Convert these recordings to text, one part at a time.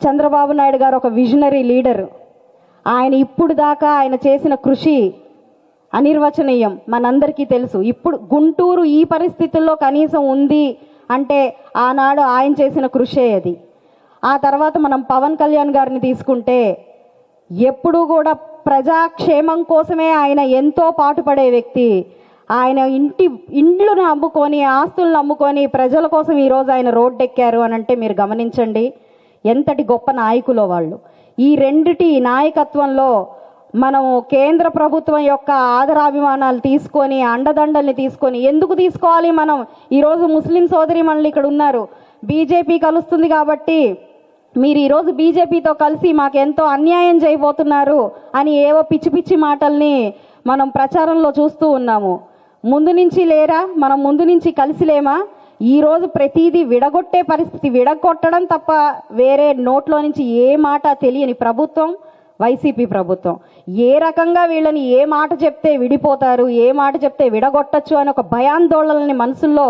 చంద్రబాబు నాయుడు గారు ఒక visionary leader. ఆయన ఇప్పుడు దాకా ఆయన చేసిన కృషి అనిర్వచనీయం. మనందరికీ తెలుసు. ఇప్పుడు గుంటూరు ఈ పరిస్థితుల్లో కనీసం ఉంది అంటే ఆనాడు ఆయన చేసిన కృషే అది. ఆ తర్వాత మనం పవన్ కళ్యాణ్ గారిని తీసుకుంటే ఎప్పుడూ కూడా ప్రజాక్షేమం కోసమే ఆయన ఎంతో పాటుపడే వ్యక్తి. ఆయన ఇంటి ఇండ్లను అమ్ముకొని ఆస్తులను అమ్ముకొని ప్రజల కోసం ఈరోజు ఆయన రోడ్డెక్కారు అని అంటే మీరు గమనించండి. ఎంతటి గొప్ప నాయకులో వాళ్ళు. ఈ రెండిటి నాయకత్వంలో మనము కేంద్ర ప్రభుత్వం యొక్క ఆదరాభిమానాలు తీసుకొని అండదండల్ని తీసుకొని ఎందుకు తీసుకోవాలి మనం? ఈరోజు ముస్లిం సోదరి మనల్ని ఇక్కడ ఉన్నారు. బీజేపీ కలుస్తుంది కాబట్టి మీరు ఈరోజు బీజేపీతో కలిసి మాకెంతో అన్యాయం చేయబోతున్నారు అని ఏవో పిచ్చి పిచ్చి మాటల్ని మనం ప్రచారంలో చూస్తూ ఉన్నాము. ముందు నుంచి లేరా? మనం ముందు నుంచి కలిసి ఈరోజు ప్రతిదీ విడగొట్టే పరిస్థితి విడగొట్టడం తప్ప వేరే నోట్లో నుంచి ఏ మాట తెలియని ప్రభుత్వం వైసీపీ ప్రభుత్వం. ఏ రకంగా వీళ్ళని ఏ మాట చెప్తే విడిపోతారు ఏ మాట చెప్తే విడగొట్టచ్చు అని ఒక భయాందోళనని మనసుల్లో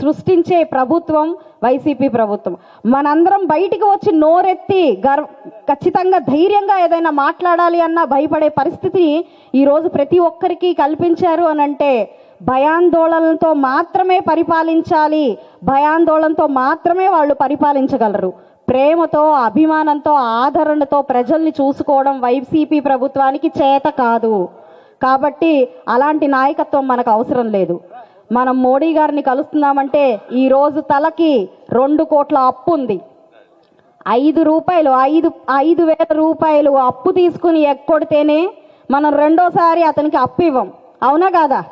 సృష్టించే ప్రభుత్వం వైసీపీ ప్రభుత్వం. మనందరం బయటికి వచ్చి నోరెత్తి గర్వ ఖచ్చితంగా ధైర్యంగా ఏదైనా మాట్లాడాలి అన్న భయపడే పరిస్థితిని ఈరోజు ప్రతి ఒక్కరికి కల్పించారు అని అంటే భయాందోళనతో మాత్రమే పరిపాలించాలి. భయాందోళనతో మాత్రమే వాళ్ళు పరిపాలించగలరు. ప్రేమతో అభిమానంతో ఆదరణతో ప్రజల్ని చూసుకోవడం వైసీపీ ప్రభుత్వానికి చేత కాదు. కాబట్టి అలాంటి నాయకత్వం మనకు అవసరం లేదు. మనం మోడీ గారిని కలుస్తున్నామంటే ఈరోజు తలకి రెండు కోట్ల అప్పు ఉంది. ఐదు రూపాయలు ఐదు ఐదు వేల రూపాయలు అప్పు తీసుకుని ఎక్కొడితేనే మనం రెండోసారి అతనికి అప్పు ఇవ్వం. అవునా కాదా?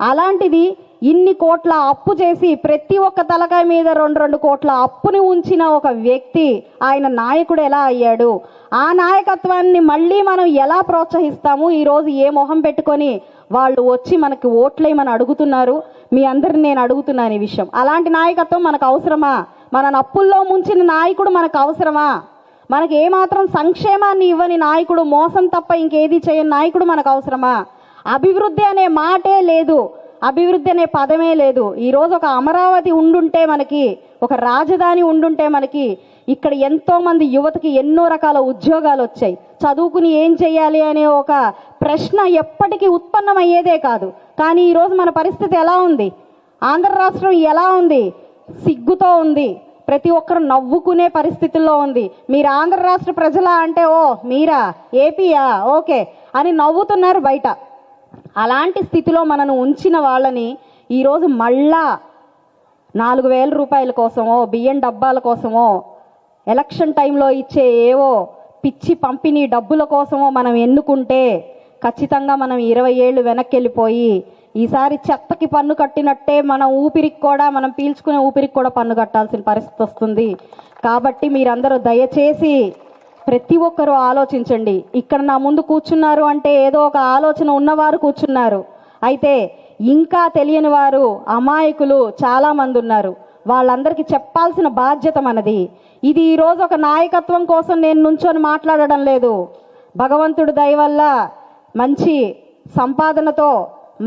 అలాంటిది ఇన్ని కోట్ల అప్పు చేసి ప్రతి ఒక్క తలకాయ మీద రెండు రెండు కోట్ల అప్పుని ఉంచిన ఒక వ్యక్తి ఆయన నాయకుడు ఎలా అయ్యాడు? ఆ నాయకత్వాన్ని మళ్ళీ మనం ఎలా ప్రోత్సహిస్తాము? ఈరోజు ఏ మొహం పెట్టుకొని వాళ్ళు వచ్చి మనకి ఓట్లేయమని అడుగుతున్నారు? మీ అందరిని నేను అడుగుతున్నాను ఈ విషయం. అలాంటి నాయకత్వం మనకు అవసరమా? మన అప్పుల్లో ముంచిన నాయకుడు మనకు అవసరమా? మనకి ఏమాత్రం సంక్షేమాన్ని ఇవ్వని నాయకుడు మోసం తప్ప ఇంకేది చేయని నాయకుడు మనకు అవసరమా? అభివృద్ధి అనే మాటే లేదు. అభివృద్ధి అనే పదమే లేదు. ఈరోజు ఒక అమరావతి ఉండుంటే మనకి ఒక రాజధాని ఉండుంటే మనకి ఇక్కడ ఎంతో మంది యువతకి ఎన్నో రకాల ఉద్యోగాలు వచ్చాయి. చదువుకుని ఏం చేయాలి అనే ఒక ప్రశ్న ఎప్పటికీ ఉత్పన్నమయ్యేదే కాదు. కానీ ఈరోజు మన పరిస్థితి ఎలా ఉంది? ఆంధ్ర రాష్ట్రం ఎలా ఉంది? సిగ్గుతో ఉంది. ప్రతి ఒక్కరు నవ్వుకునే పరిస్థితుల్లో ఉంది. మీరు ఆంధ్ర రాష్ట్ర ప్రజలా అంటే ఓ మీరా ఏపీయా? ఓకే అని నవ్వుతున్నారు బయట. అలాంటి స్థితిలో మనను ఉంచిన వాళ్ళని ఈరోజు మళ్ళా నాలుగు వేల రూపాయల కోసమో బియ్యం డబ్బాల కోసమో ఎలక్షన్ టైంలో ఇచ్చే ఏవో పిచ్చి పంపిణీ డబ్బుల కోసమో మనం ఎన్నుకుంటే ఖచ్చితంగా మనం ఇరవై ఏళ్ళు వెనక్కి వెళ్ళిపోయి ఈసారి చెత్తకి పన్ను కట్టినట్టే మన ఊపిరికి కూడా మనం పీల్చుకునే ఊపిరికి కూడా పన్ను కట్టాల్సిన పరిస్థితి వస్తుంది. కాబట్టి మీరందరూ దయచేసి ప్రతి ఒక్కరూ ఆలోచించండి. ఇక్కడ నా ముందు కూర్చున్నారు అంటే ఏదో ఒక ఆలోచన ఉన్నవారు కూర్చున్నారు. అయితే ఇంకా తెలియని వారు అమాయకులు చాలామంది ఉన్నారు. వాళ్ళందరికీ చెప్పాల్సిన బాధ్యత మనది. ఇది ఈరోజు ఒక నాయకత్వం కోసం నేను నుంచొని మాట్లాడడం లేదు. భగవంతుడు దయ వల్ల మంచి సంపాదనతో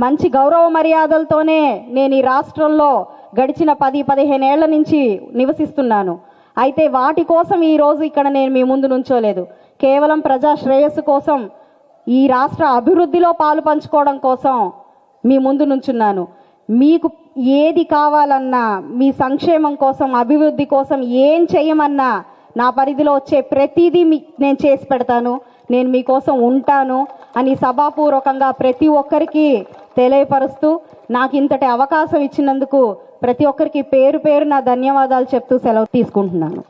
మంచి గౌరవ మర్యాదలతోనే నేను ఈ రాష్ట్రంలో గడిచిన పది పదిహేనేళ్ళ నుంచి నివసిస్తున్నాను. అయితే వాటి కోసం ఈరోజు ఇక్కడ నేను మీ ముందు నుంచోలేదు. కేవలం ప్రజా శ్రేయస్సు కోసం ఈ రాష్ట్ర అభివృద్ధిలో పాలు పంచుకోవడం కోసం మీ ముందు నుంచున్నాను. మీకు ఏది కావాలన్నా మీ సంక్షేమం కోసం అభివృద్ధి కోసం ఏం చేయమన్నా నా పరిధిలో వచ్చే ప్రతిదీ మీ నేను చేసి పెడతాను. నేను మీకోసం ఉంటాను అని సభాపూర్వకంగా ప్రతి ఒక్కరికి తెలియపరుస్తూ నాకు ఇంతటి అవకాశం ఇచ్చినందుకు ప్రతి ఒక్కరికి పేరు పేరు నా ధన్యవాదాలు చెప్తూ సెలవు తీసుకుంటున్నాను.